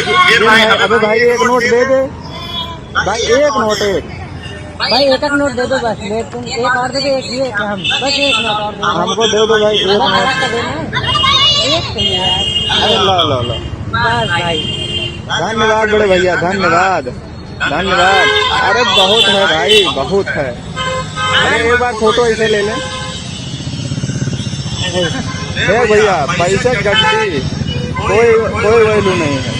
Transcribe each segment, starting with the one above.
ये भाई अबे भाई एक नोट दे दे। भाई एक नोट एक। भाई एक एक नोट दे दो बस। ले तुम एक और दे दो एक ये हम। बस एक नोट और दे हमको दे दो भाई एक नोट। एक चाहिए अरे लो लो लो। बस भाई। धन्यवाद बड़े भैया धन्यवाद। धन्यवाद। अरे बहुत है भाई बहुत है। अरे एक बार फ़ोटो ऐसे ले लें। भैया पैसे गड्डी कोई कोई वैल्यू नहीं है।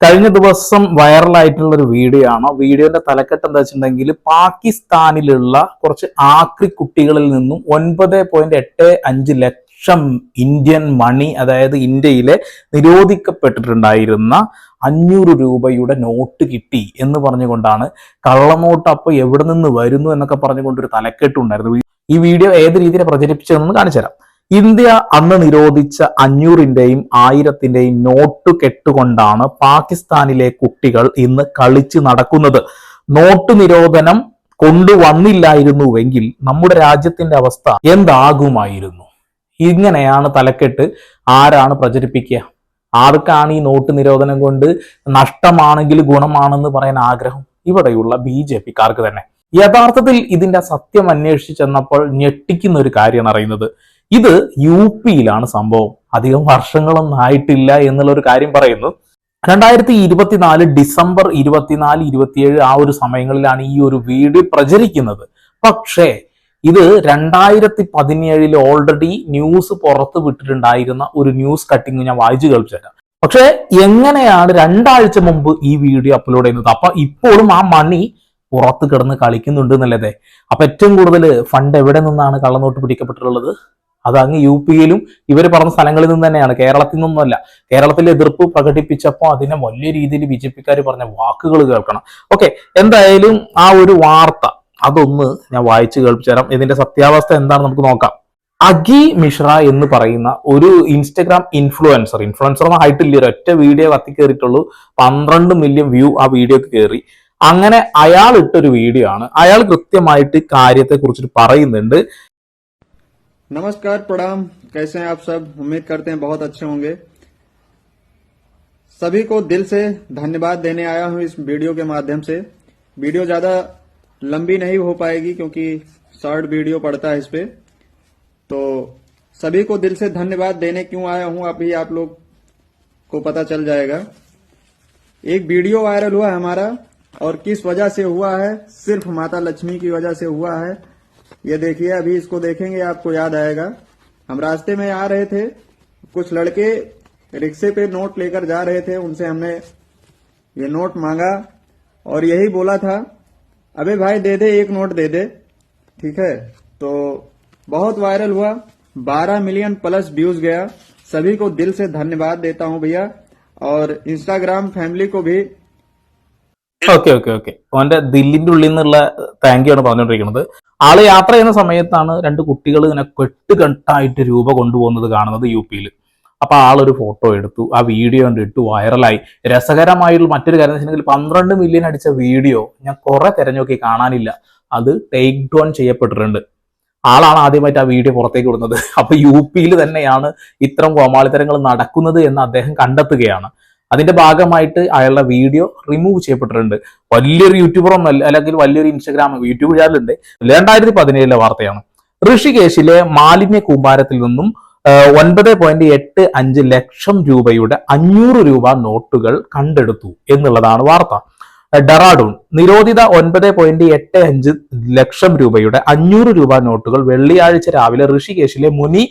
കഴിഞ്ഞ ദിവസം വൈറലായിട്ടുള്ള ഒരു വീഡിയോ ആണ് വീഡിയോന്റെ തലക്കെട്ട് എന്താ വെച്ചിട്ടുണ്ടെങ്കിൽ പാകിസ്ഥാനിലുള്ള കുറച്ച് ആക്രി കുട്ടികളിൽ നിന്നും ഒൻപത് പോയിന്റ് എട്ട് അഞ്ച് ലക്ഷം ഇന്ത്യൻ മണി അതായത് ഇന്ത്യയിലെ നിരോധിക്കപ്പെട്ടിട്ടുണ്ടായിരുന്ന അഞ്ഞൂറ് രൂപയുടെ നോട്ട് കിട്ടി എന്ന് പറഞ്ഞുകൊണ്ടാണ് കള്ളനോട്ട് അപ്പൊ എവിടെ നിന്ന് വരുന്നു എന്നൊക്കെ പറഞ്ഞുകൊണ്ട് ഒരു തലക്കെട്ടുണ്ടായിരുന്നു ഈ വീഡിയോ ഏത് രീതിയിൽ പ്രചരിപ്പിച്ചതെന്ന് കാണിച്ചു തരാം ഇന്ത്യ അന്ന് നിരോധിച്ച അഞ്ഞൂറിന്റെയും ആയിരത്തിന്റെയും നോട്ട് കെട്ടുകൊണ്ടാണ് പാകിസ്ഥാനിലെ കുട്ടികൾ ഇന്ന് കളിച്ച് നടക്കുന്നത്. നോട്ട് നിരോധനം കൊണ്ടുവന്നില്ലായിരുന്നുവെങ്കിൽ നമ്മുടെ രാജ്യത്തിന്റെ അവസ്ഥ എന്താകുമായിരുന്നു? ഇങ്ങനെയാണ് തലക്കെട്ട്. ആരാണ് പ്രചരിപ്പിക്കുക? ആർക്കാണ് ഈ നോട്ട് നിരോധനം കൊണ്ട് നഷ്ടമാണെങ്കിൽ ഗുണമാണെന്ന് പറയാൻ ആഗ്രഹം? ഇവിടെയുള്ള ബി ജെ പിക്കാർക്ക് തന്നെ. യഥാർത്ഥത്തിൽ ഇതിന്റെ സത്യം അന്വേഷിച്ചു ചെന്നപ്പോൾ ഞെട്ടിക്കുന്ന ഒരു കാര്യമാണ് അറിയുന്നത്. ഇത് യു പിയിലാണ് സംഭവം. അധികം വർഷങ്ങളൊന്നും ആയിട്ടില്ല എന്നുള്ള ഒരു കാര്യം പറയുന്നു. രണ്ടായിരത്തി ഇരുപത്തിനാല് ഡിസംബർ ഇരുപത്തിനാല് ഇരുപത്തിയേഴ് ആ ഒരു സമയങ്ങളിലാണ് ഈ ഒരു വീഡിയോ പ്രചരിക്കുന്നത്. പക്ഷേ ഇത് രണ്ടായിരത്തി പതിനേഴിൽ ഓൾറെഡി ന്യൂസ് പുറത്ത് വിട്ടിട്ടുണ്ടായിരുന്ന ഒരു ന്യൂസ് കട്ടിങ് ഞാൻ വായിച്ചു കേൾപ്പിച്ചു തരാം. പക്ഷേ എങ്ങനെയാണ് രണ്ടാഴ്ച മുമ്പ് ഈ വീഡിയോ അപ്ലോഡ് ചെയ്യുന്നത്? അപ്പൊ ഇപ്പോഴും ആ മണി പുറത്ത് കിടന്ന് കളിക്കുന്നുണ്ട് എന്നല്ലേ അപ്പൊ ഏറ്റവും കൂടുതൽ ഫണ്ട് എവിടെ നിന്നാണ് കള്ളനോട്ട് പിടിക്കപ്പെട്ടിട്ടുള്ളത്? അത് അങ്ങ് യു പിയിലും ഇവർ പറഞ്ഞ സ്ഥലങ്ങളിൽ നിന്ന് തന്നെയാണ്. കേരളത്തിൽ നിന്നൊന്നുമല്ല. കേരളത്തിൽ എതിർപ്പ് പ്രകടിപ്പിച്ചപ്പോൾ അതിനെ വലിയ രീതിയിൽ ബി ജെ പിക്കാർ പറഞ്ഞ വാക്കുകൾ കേൾക്കണം. ഓക്കെ എന്തായാലും ആ ഒരു വാർത്ത അതൊന്ന് ഞാൻ വായിച്ചു കേൾപ്പിച്ചു തരാം. ഇതിന്റെ സത്യാവസ്ഥ എന്താണെന്ന് നമുക്ക് നോക്കാം. അഗി മിശ്ര എന്ന് പറയുന്ന ഒരു ഇൻസ്റ്റഗ്രാം ഇൻഫ്ലുവൻസർ ഇൻഫ്ലുവൻസർ ഒന്നും ആയിട്ടില്ല ഒറ്റ വീഡിയോ കത്തി കയറിയിട്ടുള്ളൂ പന്ത്രണ്ട് മില്യൺ വ്യൂ ആ വീഡിയോക്ക് കയറി അങ്ങനെ അയാൾ ഇട്ടൊരു വീഡിയോ ആണ്. അയാൾ കൃത്യമായിട്ട് കാര്യത്തെ കുറിച്ചിട്ട് പറയുന്നുണ്ട്. नमस्कार प्रणाम। कैसे हैं आप सब? उम्मीद करते हैं बहुत अच्छे होंगे। सभी को दिल से धन्यवाद देने आया हूँ इस वीडियो के माध्यम से। वीडियो ज़्यादा लंबी नहीं हो पाएगी क्योंकि शॉर्ट वीडियो पड़ता है इस पे। तो सभी को दिल से धन्यवाद देने क्यों आया हूँ अभी आप लोग को पता चल जाएगा। एक वीडियो वायरल हुआ हमारा और किस वजह से हुआ है? सिर्फ़ माता लक्ष्मी की वजह से हुआ है। ये देखिए अभी इसको देखेंगे आपको याद आएगा हम रास्ते में आ रहे थे कुछ लड़के रिक्शे पे नोट लेकर जा रहे थे उनसे हमने ये नोट मांगा और यही बोला था अबे भाई दे दे एक नोट दे दे ठीक है तो बहुत वायरल हुआ 12 मिलियन प्लस व्यूज गया सभी को दिल से धन्यवाद देता हूं भैया और इंस्टाग्राम फैमिली को भी ഓക്കെ ഓക്കെ ഓക്കെ അവന്റെ ദില്ലിന്റെ ഉള്ളിൽ നിന്നുള്ള താങ്ക് യു ആണ് പറഞ്ഞുകൊണ്ടിരിക്കുന്നത് ആൾ യാത്ര ചെയ്യുന്ന സമയത്താണ് രണ്ട് കുട്ടികൾ ഇങ്ങനെ കെട്ടുകെട്ടായിട്ട് രൂപ കൊണ്ടുപോകുന്നത് കാണുന്നത് യു പിയിൽ അപ്പൊ ആളൊരു ഫോട്ടോ എടുത്തു ആ വീഡിയോ കണ്ട് ഇട്ടു വൈറലായി. രസകരമായിട്ടുള്ള മറ്റൊരു കാര്യം വെച്ചിട്ടുണ്ടെങ്കിൽ പന്ത്രണ്ട് മില്യൺ അടിച്ച വീഡിയോ ഞാൻ കുറെ തിരഞ്ഞോക്കി കാണാനില്ല. അത് ടേക്ക് ഡൗൺ ചെയ്യപ്പെട്ടിട്ടുണ്ട്. ആളാണ് ആദ്യമായിട്ട് ആ വീഡിയോ പുറത്തേക്ക് വിടുന്നത്. അപ്പൊ യു പിയിൽ തന്നെയാണ് ഇത്തരം കോമാളിത്തരങ്ങൾ നടക്കുന്നത് എന്ന് അദ്ദേഹം കണ്ടെത്തുകയാണ്. അതിന്റെ ഭാഗമായിട്ട് അയാളുടെ വീഡിയോ റിമൂവ് ചെയ്യപ്പെട്ടിട്ടുണ്ട്. വലിയൊരു യൂട്യൂബർ ഒന്നല്ല അല്ലെങ്കിൽ വലിയൊരു ഇൻസ്റ്റഗ്രാം യൂട്യൂബ് ചാനലുണ്ട് രണ്ടായിരത്തി പതിനേഴിലെ വാർത്തയാണ്. ഋഷികേശിലെ മാലിന്യ കൂമ്പാരത്തിൽ നിന്നും ഒൻപത് പോയിന്റ് എട്ട് അഞ്ച് ലക്ഷം രൂപയുടെ അഞ്ഞൂറ് രൂപ നോട്ടുകൾ കണ്ടെടുത്തു എന്നുള്ളതാണ് വാർത്ത. ഡെറാഡൂൺ നിരോധിത ഒൻപത് പോയിന്റ് എട്ട് അഞ്ച് ലക്ഷം രൂപയുടെ അഞ്ഞൂറ് രൂപ നോട്ടുകൾ വെള്ളിയാഴ്ച രാവിലെ ഋഷികേശിലെ മുനി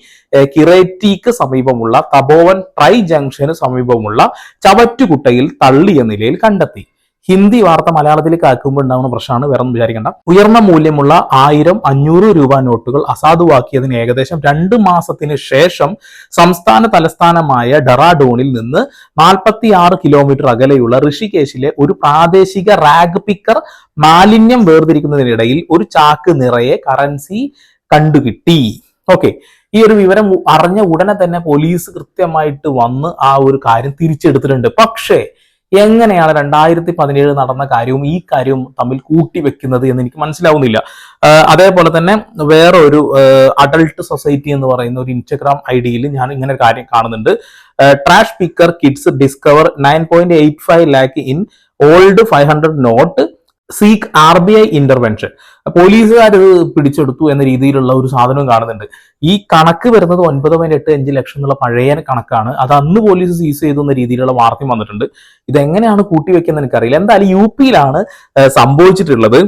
കിറേറ്റിക്ക് സമീപമുള്ള തപോവൻ ട്രൈ ജംഗ്ഷന് സമീപമുള്ള ചവറ്റുകുട്ടയിൽ തള്ളിയ നിലയിൽ കണ്ടെത്തി. ഹിന്ദി വാർത്ത മലയാളത്തിലേക്ക് ആക്കുമ്പോൾ ഉണ്ടാകുന്ന പ്രശ്നമാണ് വേറെ ഒന്നും വിചാരിക്കേണ്ട. ഉയർന്ന മൂല്യമുള്ള ആയിരം അഞ്ഞൂറ് രൂപ നോട്ടുകൾ അസാധുവാക്കിയതിന് ഏകദേശം രണ്ട് മാസത്തിന് ശേഷം സംസ്ഥാന തലസ്ഥാനമായ ഡറാഡോണിൽ നിന്ന് നാൽപ്പത്തി ആറ് കിലോമീറ്റർ അകലെയുള്ള ഋഷികേശിലെ ഒരു പ്രാദേശിക റാഗ് പിക്കർ മാലിന്യം വേർതിരിക്കുന്നതിനിടയിൽ ഒരു ചാക്ക് നിറയെ കറൻസി കണ്ടുകിട്ടി. ഓക്കെ. ഈ ഒരു വിവരം അറിഞ്ഞ ഉടനെ തന്നെ പോലീസ് കൃത്യമായിട്ട് വന്ന് ആ ഒരു കാര്യം തിരിച്ചെടുത്തിട്ടുണ്ട്. പക്ഷേ എങ്ങനെയാണ് രണ്ടായിരത്തി പതിനേഴ് നടന്ന കാര്യവും ഈ കാര്യവും തമ്മിൽ കൂട്ടി വെക്കുന്നത് എന്ന് എനിക്ക് മനസ്സിലാവുന്നില്ല. അതേപോലെ തന്നെ വേറൊരു അഡൾട്ട് സൊസൈറ്റി എന്ന് പറയുന്ന ഒരു ഇൻസ്റ്റഗ്രാം ഐ ഡിയിൽ ഞാൻ ഇങ്ങനെ കാര്യം കാണുന്നുണ്ട്. Trash picker kids discover nine point eight five lakh in old five hundred note seek R B I intervention പോലീസുകാർ ഇത് പിടിച്ചെടുത്തു എന്ന രീതിയിലുള്ള ഒരു സാധനവും കാണുന്നുണ്ട്. ഈ കണക്ക് വരുന്നത് ഒൻപത് പോയിന്റ് എട്ട് അഞ്ച് ലക്ഷം എന്നുള്ള പഴയ കണക്കാണ്. അത് അന്ന് പോലീസ് സീസ് ചെയ്തു എന്ന രീതിയിലുള്ള വാർത്തയും വന്നിട്ടുണ്ട്. ഇതെങ്ങനെയാണ് കൂട്ടിവെക്കുന്നത് എനിക്കറിയില്ല. എന്തായാലും യു പിയിലാണ് സംഭവിച്ചിട്ടുള്ളത്.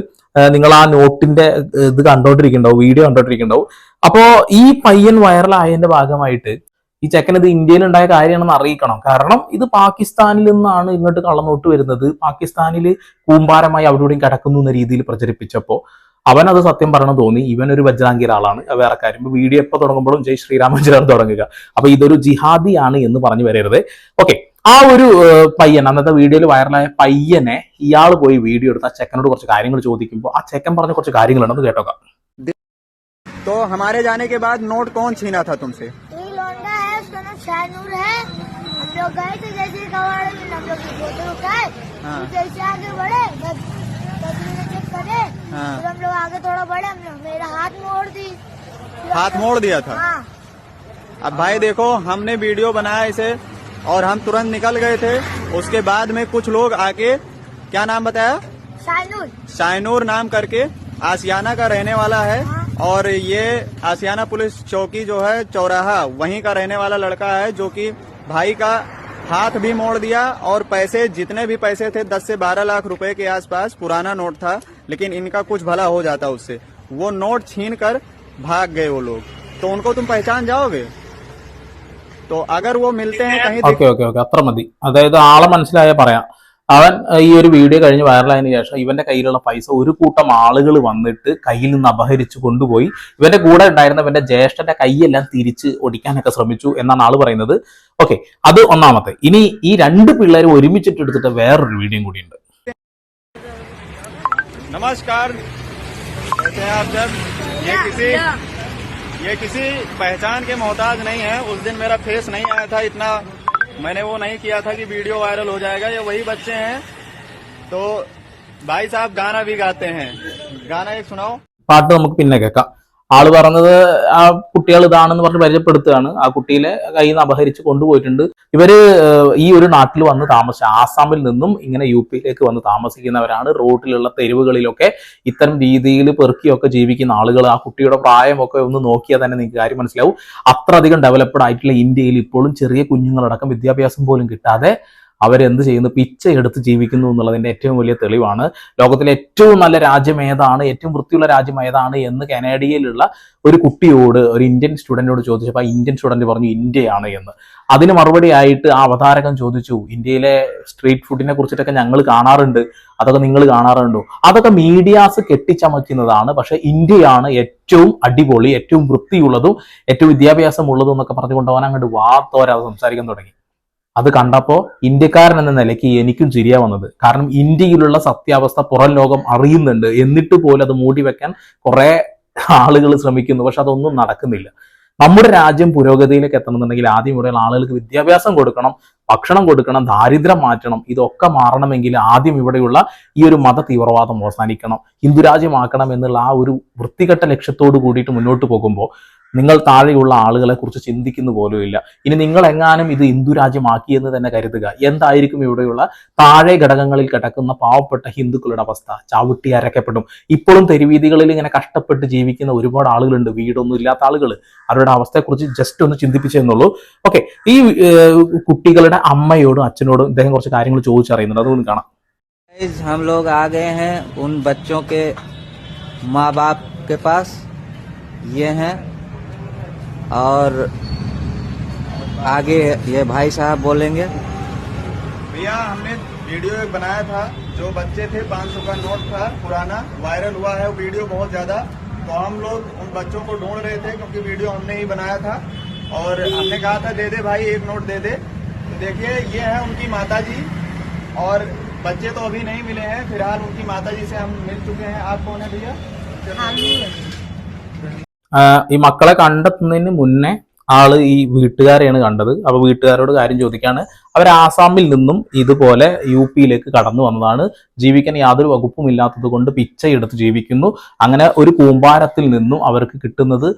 നിങ്ങൾ ആ നോട്ടിന്റെ ഇത് കണ്ടോണ്ടിരിക്കണ്ടാവും വീഡിയോ കണ്ടോണ്ടിരിക്കണ്ടാവും. അപ്പോ ഈ പയ്യൻ വൈറലായതിന്റെ ഭാഗമായിട്ട് ഈ ചെക്കൻ ഇത് ഇന്ത്യയിൽ ഉണ്ടായ കാര്യമാണെന്ന് അറിയിക്കണം കാരണം ഇത് പാകിസ്ഥാനിൽ നിന്നാണ് ഇങ്ങോട്ട് കള്ളനോട്ട് വരുന്നത് പാകിസ്ഥാനിൽ കൂമ്പാരമായി അവിടെ ഇവിടെയും കിടക്കുന്നു എന്ന രീതിയിൽ പ്രചരിപ്പിച്ചപ്പോൾ അവൻ അത് സത്യം പറയണം തോന്നി ഇവൻ ഒരു ബജ്രാങ്കിയുടെ ആളാണ് അത് വേറെ കാര്യം ഇപ്പൊ വീഡിയോ എപ്പോൾ തുടങ്ങുമ്പോഴും ജയ് ശ്രീരാമചന്ദ്രൻ തുടങ്ങുക അപ്പൊ ഇതൊരു ജിഹാദിയാണ് എന്ന് പറഞ്ഞു വരരുത് ഓക്കെ ആ ഒരു ഏഹ്, പയ്യൻ അന്നത്തെ വീഡിയോയിൽ വൈറലായ പയ്യനെ ഇയാൾ പോയി വീഡിയോ എടുത്ത് ആ ചെക്കനോട് കുറച്ച് കാര്യങ്ങൾ ചോദിക്കുമ്പോൾ ആ ചെക്കൻ പറഞ്ഞ കുറച്ച് കാര്യങ്ങളുണ്ടെന്ന് കേട്ടോക്കാം तो हमारे जाने के बाद नोट कौन छीना था तुमसे ये लौंडा है उसका नाम शाहनूर है। हम लोग गए थे जैसे ही कबाड़ में हम लोग की फ़ोटो उठाए। हाँ। जैसे आगे बढ़े बस बस मैंने चेक करे। हाँ। फिर हम लोग आगे थोड़ा बढ़े हम लोग मेरा हाथ मोड़ दी। हाथ मोड़ दिया था? हाँ। अब भाई देखो हमने वीडियो बनाया इसे और हम तुरंत निकल गए थे। उसके बाद में कुछ लोग आके क्या नाम बताया? शाहनूर। शाइनूर नाम करके आसियाना का रहने वाला है। और ये आसियाना पुलिस चौकी जो है चौराहा वहीं का रहने वाला लड़का है जो कि भाई का हाथ भी मोड़ दिया और पैसे जितने भी पैसे थे 10 से 12 लाख रुपए के आसपास पुराना नोट था लेकिन इनका कुछ भला हो जाता उससे वो नोट छीन कर भाग गए वो लोग तो उनको तुम पहचान जाओगे तो अगर वो मिलते हैं कहीं ഓക്കെ ഓക്കെ ഓക്കെ അത്ര മതി അതായത് ആളെ മനസ്സിലായ പറയാം അവൻ ഏഹ്, ഈ ഒരു വീഡിയോ കഴിഞ്ഞ് വൈറലായതിനു ശേഷം ഇവന്റെ കയ്യിലുള്ള പൈസ ഒരു കൂട്ടം ആളുകൾ വന്നിട്ട് കയ്യിൽ നിന്ന് അപഹരിച്ച് കൊണ്ടുപോയി ഇവന്റെ കൂടെ ഉണ്ടായിരുന്ന ഇവന്റെ ജ്യേഷ്ഠന്റെ കൈയെല്ലാം തിരിച്ച് ഒടിക്കാനൊക്കെ ശ്രമിച്ചു എന്നാണ് ആള് പറയുന്നത് ഓക്കെ അത് ഒന്നാമത്തെ ഇനി ഈ രണ്ട് പിള്ളേർ ഒരുമിച്ചിട്ട് എടുത്തിട്ട് വേറൊരു വീഡിയോയും കൂടിയുണ്ട് नमस्कार कैसे हैं आप सब ये किसी ये किसी पहचान के मोहताज नहीं है उस दिन मेरा फेस नहीं आया था इतना मैंने वो नहीं किया था कि वीडियो वायरल हो जाएगा, ये वही बच्चे हैं। तो भाई साहब गाना भी गाते हैं। गाना एक सुनाओ। పాటలో ముక్కు का ആൾ പറഞ്ഞത് ആ കുട്ടികൾ ഇതാണെന്ന് പറഞ്ഞ് പരിചയപ്പെടുത്തുകയാണ്. ആ കുട്ടിയിലെ കയ്യിൽ നിന്ന് അപഹരിച്ച് കൊണ്ടുപോയിട്ടുണ്ട്. ഇവർ ഈ ഒരു നാട്ടിൽ വന്ന് താമസിച്ച ആസാമിൽ നിന്നും ഇങ്ങനെ യു പിയിലേക്ക് വന്ന് താമസിക്കുന്നവരാണ്. റോഡിലുള്ള തെരുവുകളിലൊക്കെ ഇത്തരം രീതിയിൽ പെറുക്കിയൊക്കെ ജീവിക്കുന്ന ആളുകൾ ആ കുട്ടിയുടെ പ്രായമൊക്കെ ഒന്ന് നോക്കിയാൽ തന്നെ നിങ്ങൾക്ക് കാര്യം മനസ്സിലാവും. അത്രയധികം ഡെവലപ്ഡ് ആയിട്ടുള്ള ഇന്ത്യയിൽ ഇപ്പോഴും ചെറിയ കുഞ്ഞുങ്ങളടക്കം വിദ്യാഭ്യാസം പോലും കിട്ടാതെ അവരെന്ത് ചെയ്യുന്നു? പിച്ച എടുത്ത് ജീവിക്കുന്നു എന്നുള്ളതിന്റെ ഏറ്റവും വലിയ തെളിവാണ്. ലോകത്തിലെ ഏറ്റവും നല്ല രാജ്യം ഏതാണ്? ഏറ്റവും വൃത്തിയുള്ള രാജ്യം ഏതാണ്? എന്ന് കനേഡിയയിലുള്ള ഒരു കുട്ടിയോട് ഒരു ഇന്ത്യൻ സ്റ്റുഡന്റോട് ചോദിച്ചപ്പോൾ ആ ഇന്ത്യൻ സ്റ്റുഡന്റ് പറഞ്ഞു ഇന്ത്യയാണ് എന്ന്. അതിന് മറുപടി ആയിട്ട് ആ അവതാരകൻ ചോദിച്ചു ഇന്ത്യയിലെ സ്ട്രീറ്റ് ഫുഡിനെ കുറിച്ചിട്ടൊക്കെ ഞങ്ങൾ കാണാറുണ്ട്. അതൊക്കെ നിങ്ങൾ കാണാറുണ്ടോ? അതൊക്കെ മീഡിയാസ് കെട്ടിച്ചമയ്ക്കുന്നതാണ്. പക്ഷേ ഇന്ത്യയാണ് ഏറ്റവും അടിപൊളി ഏറ്റവും വൃത്തിയുള്ളതും ഏറ്റവും വിദ്യാഭ്യാസമുള്ളതും എന്നൊക്കെ പറഞ്ഞുകൊണ്ട് അവൻ അങ്ങോട്ട് വാത്തോരാതെ സംസാരിക്കാൻ തുടങ്ങി. അത് കണ്ടപ്പോൾ ഇന്ത്യക്കാരൻ എന്ന നിലയ്ക്ക് എനിക്കും ചിരിയാ വന്നത്. കാരണം ഇന്ത്യയിലുള്ള സത്യാവസ്ഥ പുറം ലോകം അറിയുന്നുണ്ട്. എന്നിട്ട് പോലും അത് മൂടി വെക്കാൻ കുറെ ആളുകൾ ശ്രമിക്കുന്നു. പക്ഷെ അതൊന്നും നടക്കുന്നില്ല. നമ്മുടെ രാജ്യം പുരോഗതിയിലേക്ക് എത്തണമെന്നുണ്ടെങ്കിൽ ആദ്യം ഇവിടെയുള്ള ആളുകൾക്ക് വിദ്യാഭ്യാസം കൊടുക്കണം. ഭക്ഷണം കൊടുക്കണം ദാരിദ്ര്യം മാറ്റണം ഇതൊക്കെ മാറണമെങ്കിൽ ആദ്യം ഇവിടെയുള്ള ഈ ഒരു മത തീവ്രവാദം അവസാനിക്കണം. ഹിന്ദുരാജ്യമാക്കണം എന്നുള്ള ആ ഒരു വൃത്തികെട്ട ലക്ഷ്യത്തോട് കൂടിയിട്ട് മുന്നോട്ട് പോകുമ്പോൾ നിങ്ങൾ താഴെയുള്ള ആളുകളെ കുറിച്ച് ചിന്തിക്കുന്ന ഇല്ല ഇനി നിങ്ങൾ എങ്ങാനും ഇത് ഹിന്ദു രാജ്യമാക്കി എന്ന് തന്നെ കരുതുക. എന്തായിരിക്കും ഇവിടെയുള്ള താഴെ ഘടകങ്ങളിൽ കിടക്കുന്ന പാവപ്പെട്ട ഹിന്ദുക്കളുടെ അവസ്ഥ? ചവിട്ടി അരക്കപ്പെടും. ഇപ്പോഴും തെരുവീതികളിൽ ഇങ്ങനെ കഷ്ടപ്പെട്ട് ജീവിക്കുന്ന ഒരുപാട് ആളുകളുണ്ട്. വീടൊന്നും ഇല്ലാത്ത ആളുകൾ അവരുടെ അവസ്ഥയെക്കുറിച്ച് ജസ്റ്റ് ഒന്ന് ചിന്തിപ്പിച്ചെന്നുള്ളൂ ഓക്കെ ഈ ഏഹ്, കുട്ടികളുടെ അമ്മയോടും അച്ഛനോടും ഇദ്ദേഹം കുറച്ച് കാര്യങ്ങൾ ചോദിച്ചറിയുന്നുണ്ട് അതൊന്നും കാണാം गाइस, हम लोग आ गए हैं उन बच्चों के माँ बाप के पास ये हैं और आगे ये भाई साहब बोलेंगे भैया हमने वीडियो एक बनाया था जो बच्चे थे 500 का नोट था पुराना वायरल हुआ है वो वीडियो बहुत ज्यादा तो हम लोग उन बच्चों को ढूंढ रहे थे क्योंकि वीडियो हमने ही बनाया था और हमने कहा था दे दे भाई एक नोट दे दे तो देखिए ये है उनकी माता जी और बच्चे तो अभी नहीं मिले हैं फिलहाल उनकी माता जी से हम मिल चुके हैं आप कौन है भैया ആഹ് ഈ മക്കളെ കണ്ടെത്തുന്നതിന് മുന്നേ ആള് ഈ വീട്ടുകാരെയാണ് കണ്ടത് അപ്പൊ വീട്ടുകാരോട് കാര്യം ചോദിക്കാണ് അവർ ആസാമിൽ നിന്നും ഇതുപോലെ യു പിയിലേക്ക് കടന്നു വന്നതാണ്. ജീവിക്കാൻ യാതൊരു വകുപ്പും ഇല്ലാത്തത് കൊണ്ട് പിച്ചയെടുത്ത് ജീവിക്കുന്നു. അങ്ങനെ ഒരു കൂമ്പാരത്തിൽ നിന്നും അവർക്ക് കിട്ടുന്നത്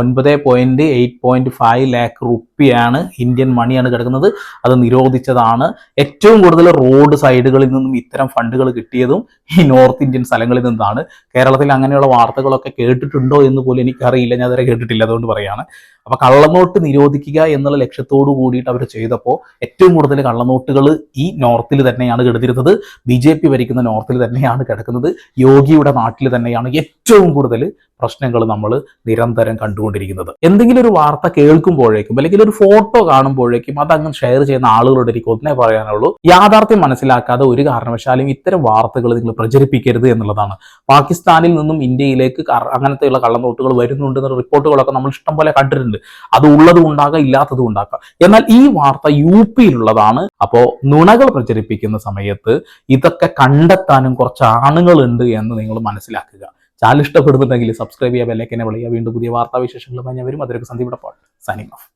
ഒൻപത് point eight point five lakh റുപ്പിയാണ് Indian മണിയാണ് കിടക്കുന്നത്. അത് നിരോധിച്ചതാണ്. ഏറ്റവും കൂടുതൽ റോഡ് സൈഡുകളിൽ നിന്നും ഇത്തരം ഫണ്ടുകൾ കിട്ടിയതും ഈ നോർത്ത് ഇന്ത്യൻ സ്ഥലങ്ങളിൽ നിന്നാണ്. കേരളത്തിൽ അങ്ങനെയുള്ള വാർത്തകളൊക്കെ കേട്ടിട്ടുണ്ടോ എന്ന് പോലും എനിക്കറിയില്ല. ഞാൻ അതുവരെ കേട്ടിട്ടില്ല. അതുകൊണ്ട് പറയാണ്. അപ്പൊ കള്ളനോട്ട് നിരോധിക്കുക എന്നുള്ള ലക്ഷ്യത്തോടു കൂടിയിട്ട് അവർ ചെയ്തപ്പോൾ ഏറ്റവും കൂടുതൽ കള്ളനോട്ടുകൾ ഈ നോർത്തിൽ തന്നെയാണ് കിടന്നിരുന്നത്. ബി ജെ പി ഭരിക്കുന്ന നോർത്തിൽ തന്നെയാണ് കിടക്കുന്നത്. യോഗിയുടെ നാട്ടിൽ തന്നെയാണ് ഏറ്റവും കൂടുതൽ പ്രശ്നങ്ങൾ നമ്മൾ നിരന്തരം കണ്ടുകൊണ്ടിരിക്കുന്നത്. എന്തെങ്കിലും ഒരു വാർത്ത കേൾക്കുമ്പോഴേക്കും അല്ലെങ്കിൽ ഒരു ഫോട്ടോ കാണുമ്പോഴേക്കും അതങ്ങ് ഷെയർ ചെയ്യുന്ന ആളുകളോട് എനിക്ക് ഒന്നേ പറയാനുള്ളൂ. യാഥാർത്ഥ്യം മനസ്സിലാക്കാതെ ഒരു കാരണവശാലും ഇത്തരം വാർത്തകൾ നിങ്ങൾ പ്രചരിപ്പിക്കരുത് എന്നുള്ളതാണ്. പാകിസ്ഥാനിൽ നിന്നും ഇന്ത്യയിലേക്ക് അങ്ങനത്തെയുള്ള കള്ളനോട്ടുകൾ വരുന്നുണ്ട് എന്ന റിപ്പോർട്ടുകളൊക്കെ നമ്മൾ ഇഷ്ടം പോലെ കണ്ടിട്ടുണ്ട്. അത് ഉള്ളതും ഉണ്ടാകാം ഇല്ലാത്തതും ഉണ്ടാക്കാം എന്നാൽ ഈ വാർത്ത യു പിയിലുള്ളതാണ് അപ്പോൾ നുണകൾ പ്രചരിപ്പിക്കുന്ന സമയത്ത് ഇതൊക്കെ കണ്ടെത്താനും കുറച്ച് ആണുങ്ങൾ ഉണ്ട് എന്ന് നിങ്ങൾ മനസ്സിലാക്കുക. ചാനൽ ഇഷ്ടപ്പെടുന്നുണ്ടെങ്കിൽ സബ്സ്ക്രൈബ് ചെയ്യുക ബെല്ലൈക്കനെ വിളിക്കുക. വീണ്ടും പുതിയ വാർത്താവിശേഷങ്ങളുമായി ഞാൻ വരും. അതിലൊക്കെ സന്ദീപ് സൈനിങ് ഓഫ്